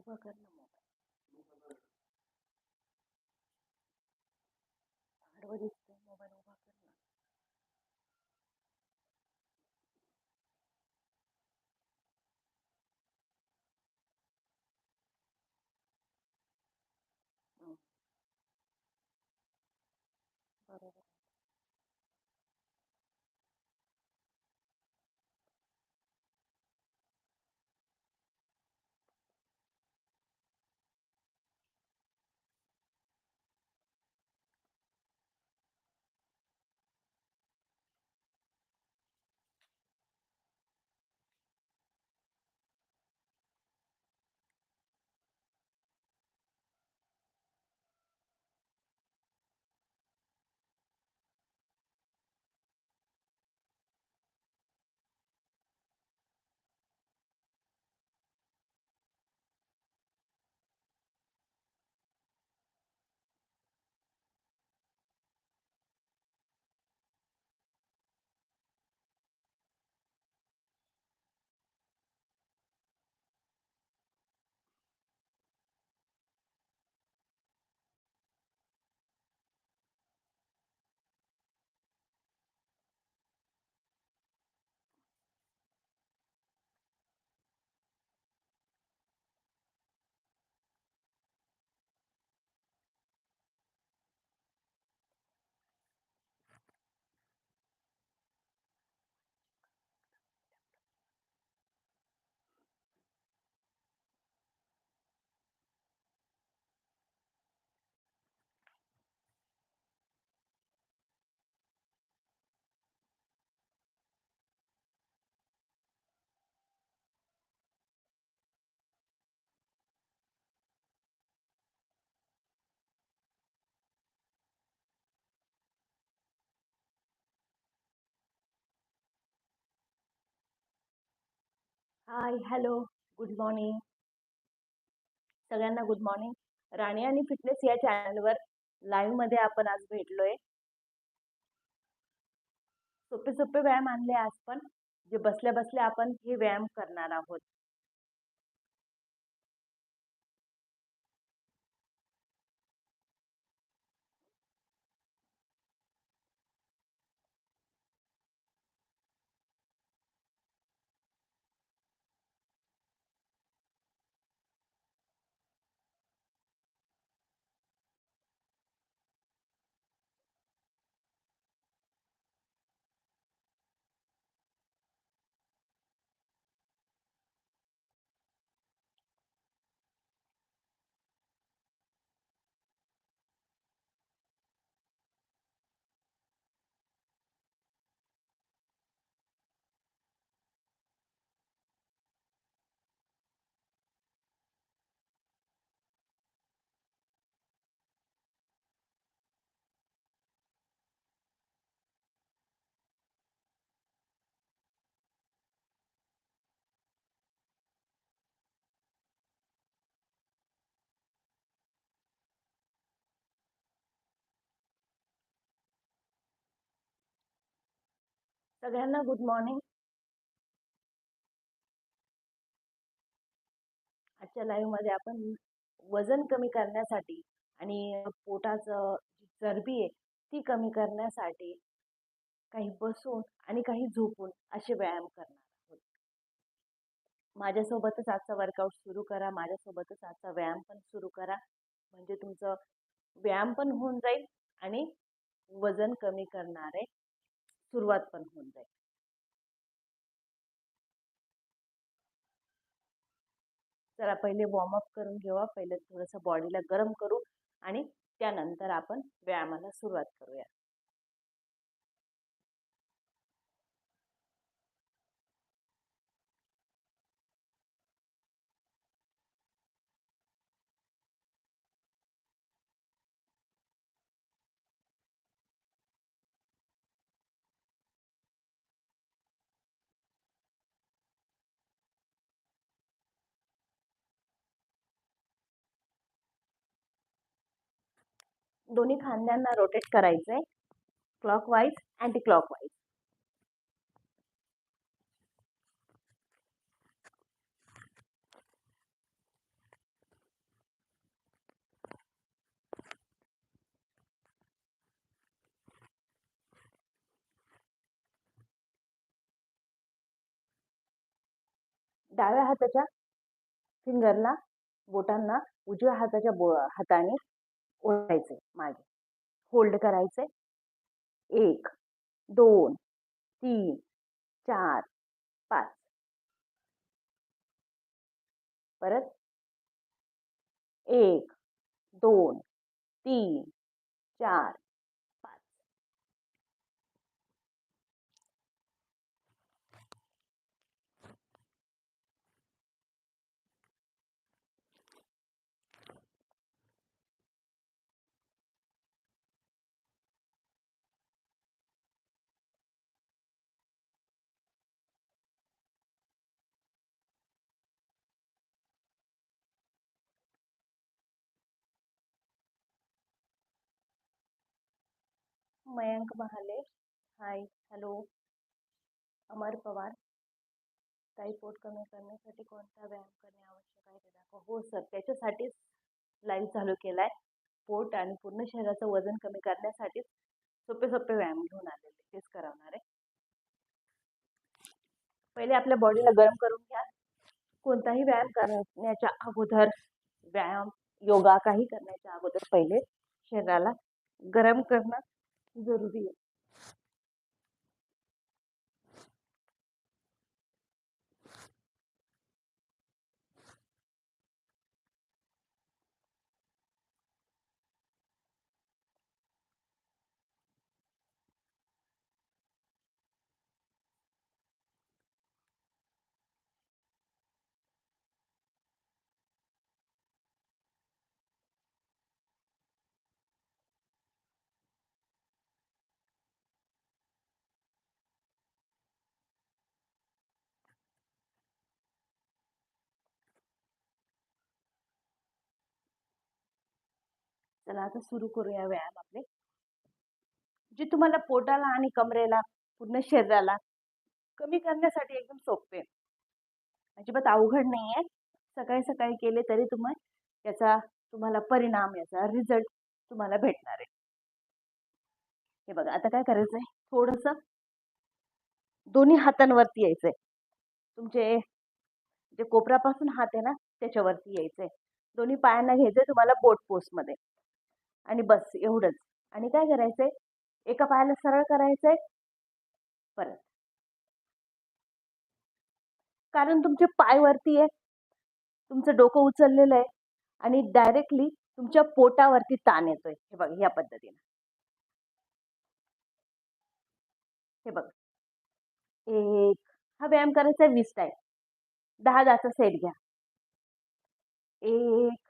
उभा कर ना मोबाईल आडवं दिसतंय मोबाईल उभा कर ना हं. बरोबर हाय हॅलो गुड मॉर्निंग सगळ्यांना गुड मॉर्निंग राणी आणि फिटनेस या चॅनलवर लाईव्हमध्ये आपण आज भेटलोय. सोपे सोपे व्यायाम आणले आज पण. जे बसल्या बसल्या आपण हे व्यायाम करणार आहोत. सगळ्यांना गुड मॉर्निंग आजच्या लाईव्हमध्ये आपण वजन कमी करण्यासाठी आणि पोटाचं जी चरबी आहे ती कमी करण्यासाठी काही बसून आणि काही झोपून असे व्यायाम करणार आहोत. माझ्यासोबतच आजचा वर्कआउट सुरू करा माझ्यासोबतच आजचा व्यायाम पण सुरू करा. म्हणजे तुमचं व्यायाम पण होऊन जाईल आणि वजन कमी करणारे सुरुवात पण होऊन जाईल. चला पहिले वॉर्मअप करून घेऊया. पहिले थोडंसं बॉडीला गरम करू आणि त्यानंतर आपण व्यायामाला सुरुवात करूया. दोन्ही खांद्यांना रोटेट करायचंय. आहे क्लॉकवाईज अँटी क्लॉकवाईज डाव्या हाताच्या फिंगरला बोटांना उजव्या हाताच्या बो हाताने ओढायचे मागे. होल्ड करायचे एक दोन तीन चार पाच. परत. एक दोन तीन चार Mayank Mahale. Hi hello Amar Pawar. काही पोट कमी करण्यासाठी कोणता व्यायाम करणे आवश्यक आहे ते दाखवा. हो सर त्याच्यासाठीच लाईव्ह चालू केलाय. पोट आणि पूर्ण शरीराचं वजन कमी करण्यासाठीच सोपे सोपे व्यायाम घेऊन आलेले तेच करवणार आहे. पहिले आपल्या बॉडीला गरम करून घ्या. कोणताही व्यायाम करण्याच्या अगोदर व्यायाम योगा काही करण्याच्या अगोदर पहिले शरीराला गरम करणं tesouraria चला आता सुरू करूया व्यायाम आपले. जे तुम्हाला पोटाला आणि कमरेला पूर्ण शरीराला कमी करण्यासाठी एकदम सोपे आहे. अजिबात अवघड नाही आहे सकाळी सकाळी केले तरी तुम्ही याचा तुम्हाला परिणाम याचा रिझल्ट तुम्हाला भेटणार आहे. हे बघा आता काय करायचं आहे थोडंसं दोन्ही हातांवरती यायचंय. तुमचे जे कोपऱ्यापासून हात आहे ना त्याच्यावरती यायचंय. दोन्ही पायांना घ्यायचंय तुम्हाला बोट पोस्टमध्ये आणि बस एवढंच. आणि काय करायचंय? एका पायाला सरळ करायचंय परत. कारण तुमचे पाय वरती आहे. तुमचं डोकं उचललेलं आहे आणि डायरेक्टली तुमच्या पोटावरती ताण येतोय. हे बघ या पद्धतीने. हे बघ. एक. हा व्यायाम करायचा आहे वीस टाईम दहा दहाचा सेट घ्या. एक.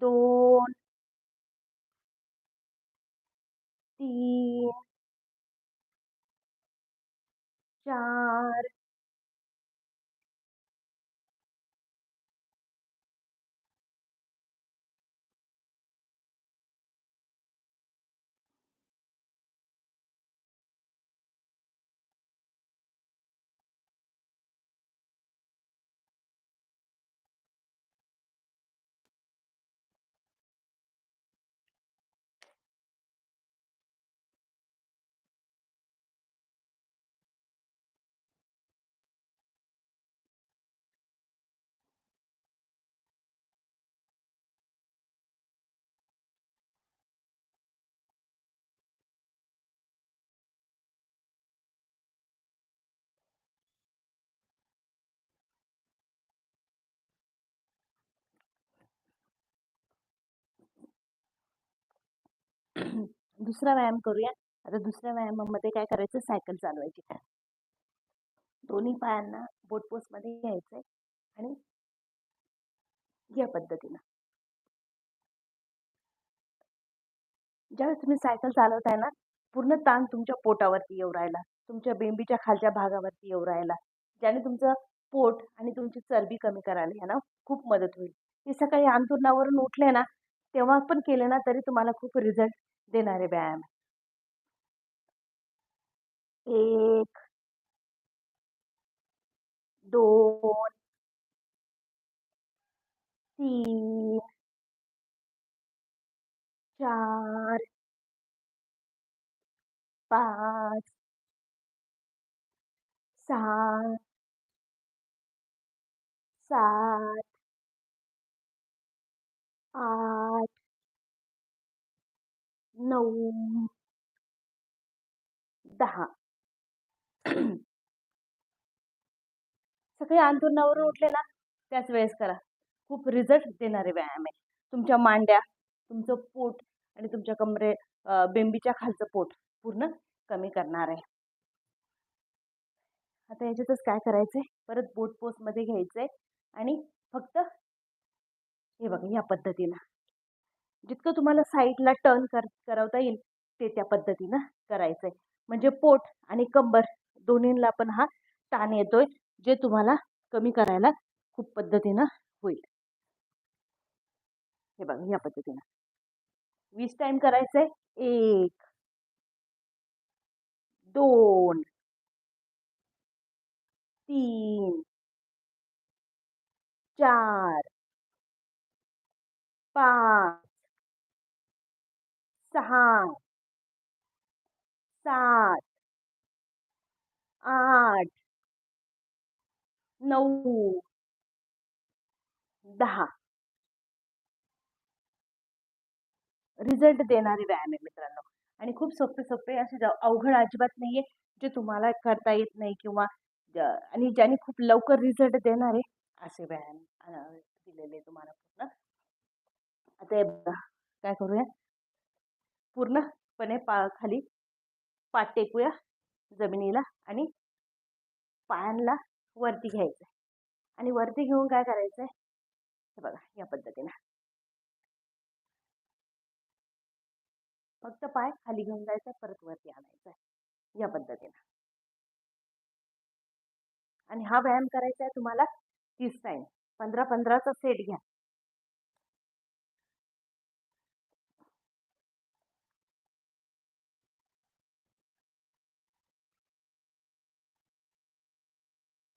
दोन तीन चार दुसरा व्यायाम करूया. आता दुसऱ्या व्यायामामध्ये काय करायचं? सायकल चालवायची. दोन्ही पायांना बोटमध्ये घ्यायचंय आणि या पद्धतीनं. ज्यावेळेस तुम्ही सायकल चालवताय ना पूर्ण ताण तुमच्या पोटावरती येऊ राहिला. तुमच्या बेंबीच्या खालच्या भागावरती येऊ राहिला. ज्याने तुमचं पोट आणि तुमची चरबी कमी करायला ह्याला खूप मदत होईल. हे सकाळी अंतुरणावरून उठले ना तेव्हा पण केले ना तरी तुम्हाला खूप रिझल्ट देणारे व्यायाम. एक दोन तीन चार पाच सहा सात Ah, आठ नऊ दहा. सकाळी अंथरुणावर उठले ना त्याच वेळेस करा. खूप रिझल्ट देणारे व्यायाम आहे तुमच्या मांड्या तुमचं पोट आणि तुमच्या कमरे बेंबीच्या खालचं पोट पूर्ण कमी करणार आहे. आता याच्यातच काय करायचंय? परत बोट पोस्टमध्ये घ्यायचंय आणि फक्त हे बघा या पद्धतीनं. जितकं तुम्हाला साईडला टर्न कर करवता येईल ते त्या पद्धतीनं करायचंय. म्हणजे पोट आणि कंबर दोन्हीला पण हा ताण येतोय जे तुम्हाला कमी करायला खूप पद्धतीनं होईल. हे बघा या पद्धतीनं. वीस टाइम करायचंय. एक दोन तीन चार पाच सहा सात आठ नऊ दहा. रिझल्ट देणारे व्यायाम आहे मित्रांनो. आणि खूप सोपे सोपे असे अवघड अजिबात नाहीये जे तुम्हाला करता येत नाही किंवा आणि ज्याने खूप लवकर रिझल्ट देणारे असे व्यायाम दिलेले तुम्हाला पूर्ण. आता हे बघा काय करूया? पूर्णपणे पा खाली पाठ टेकूया जमिनीला आणि पायांना वरती घ्यायचं आणि वरती घेऊन काय करायचंय? हे बघा या पद्धतीनं. फक्त पाय खाली घेऊन जायचा परत वरती आणायचा या पद्धतीनं. आणि हा व्यायाम करायचा आहे तुम्हाला तीस टाइम पंधरा पंधराचा सेट घ्या.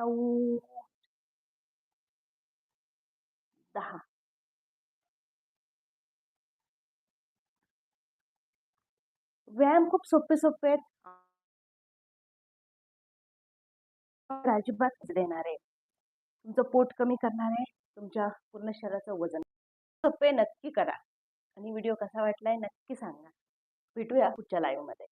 नऊ दहा. व्यायाम खूप सोपे सोपे आहेत. अजिबात देणार आहे. तुमचं पोट कमी करणार आहे. तुमच्या पूर्ण शरीराचं वजन सोपे नक्की करा. आणि व्हिडिओ कसा वाटलाय नक्की सांगा. भेटूया पुढच्या लाईव्हमध्ये.